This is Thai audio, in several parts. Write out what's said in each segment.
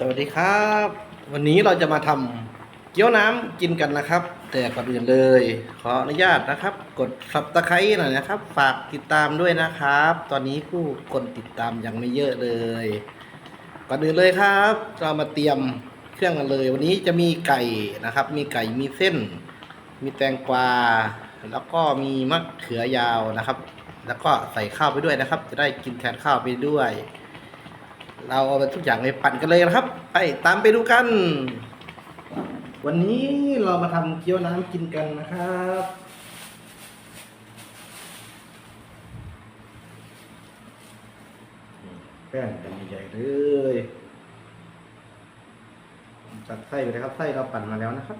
สวัสดีครับ วันนี้เราจะมาทำเกี๊ยวน้ำกินกันนะครับ แต่ก่อนอื่นเลย ขออนุญาตนะครับ กดสับตะไคร้หน่อยนะครับ ฝากติดตามด้วยนะครับ ตอนนี้ผู้คนติดตามยังไม่เยอะเลยก่อนอื่นเลยครับ เรามาเตรียมเครื่องกันเลย วันนี้จะมีไก่นะครับ มีไก่มีเส้น มีแตงกวา แล้วก็มีมะเขือยาวนะครับ แล้วก็ใส่ข้าวไปด้วยนะครับ จะได้กินแทนข้าวไปด้วย เราเอาไปทุกอย่างไปปั่นกันเลยนะครับ ไปตามไปดูกัน วันนี้เรามาทำเกี๊ยวน้ำกินกันนะครับแป้งกันใหญ่ๆเลยจัดไส้ไปเลยครับไส้เราปั่นมาแล้วนะครับ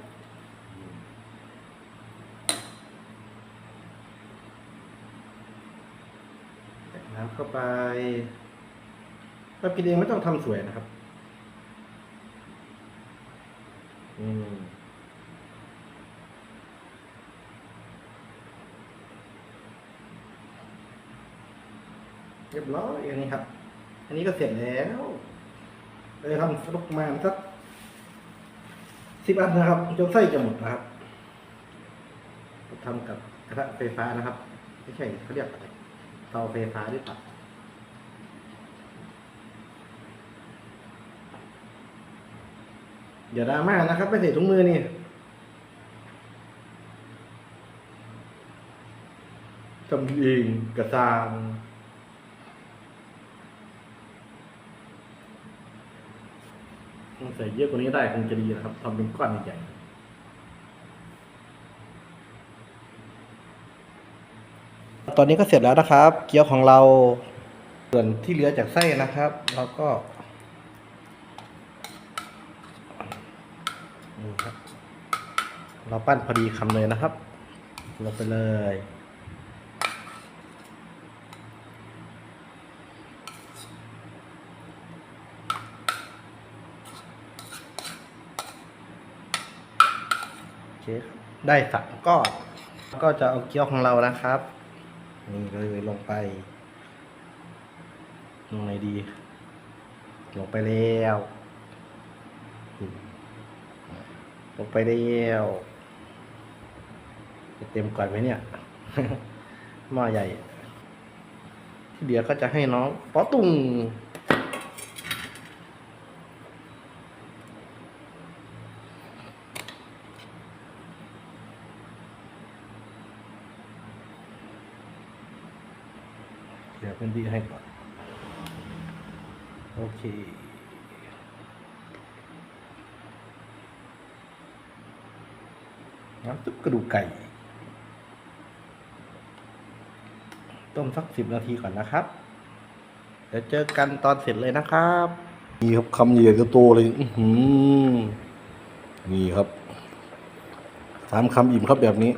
ใส่น้ำเข้าไป เรากินเองไม่ต้องทำสวยนะครับ อืมเรียบร้อยอันนี้ครับ อันนี้ก็เสร็จแล้วเลยทำลูกมาสักสิบอันนะครับจนไส้จะหมดนะครับทำกับกระทะไฟฟ้านะครับ ไม่ใช่เขาเรียกอะไรเตาไฟฟ้าหรือเปล่ อย่าดราม่านะครับ ไม่ใส่ถุงมือนี่ทำเองกระซางใส่เยอะกว่านี้ได้คงจะดีนะครับทำเป็นก้อนใหญ่ตอนนี้ก็เสร็จแล้วนะครับ เกี๊ยวของเราส่วนที่เหลือจากไส้นะครับ เราก็ นี่ครับ เราปั้นพอดีคำเลยนะครับ ลงไปเลย โอเคครับได้สามก้อนก็จะเอาเกี๊ยวของเรานะครับ นี่เลยลงไป ลงไหนดี ลงไปแล้ว ลงไปแล้วจะเต็มก่อนไหมเนี่ยหม้อใหญ่ ที่เหลือก็จะให้น้องป๊อตุงเหลือพื้นที่ให้ก่อน โอเค น้ำซุปกระดูกไก่ ต้มสักสิบนาทีก่อนนะครับ เดี๋ยวเจอกันตอนเสร็จเลยนะครับนี่ครับคำใหญ่ๆโตๆเลยอื้อหือนี่ครับสามคำอิ่มครับแบบนี้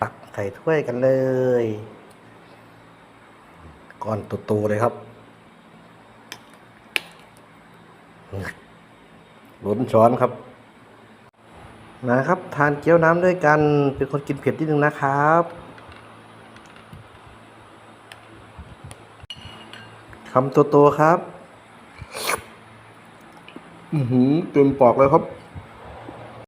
ตักใส่ถ้วยกันเลยก้อนโตๆเลยครับล้นช้อนครับ นะครับ ทานเกี๊ยวน้ำด้วยกัน เป็นคนกินเผ็ดนิดนึงนะครับ คำโตๆครับ อือหือเต็มปากเลยครับ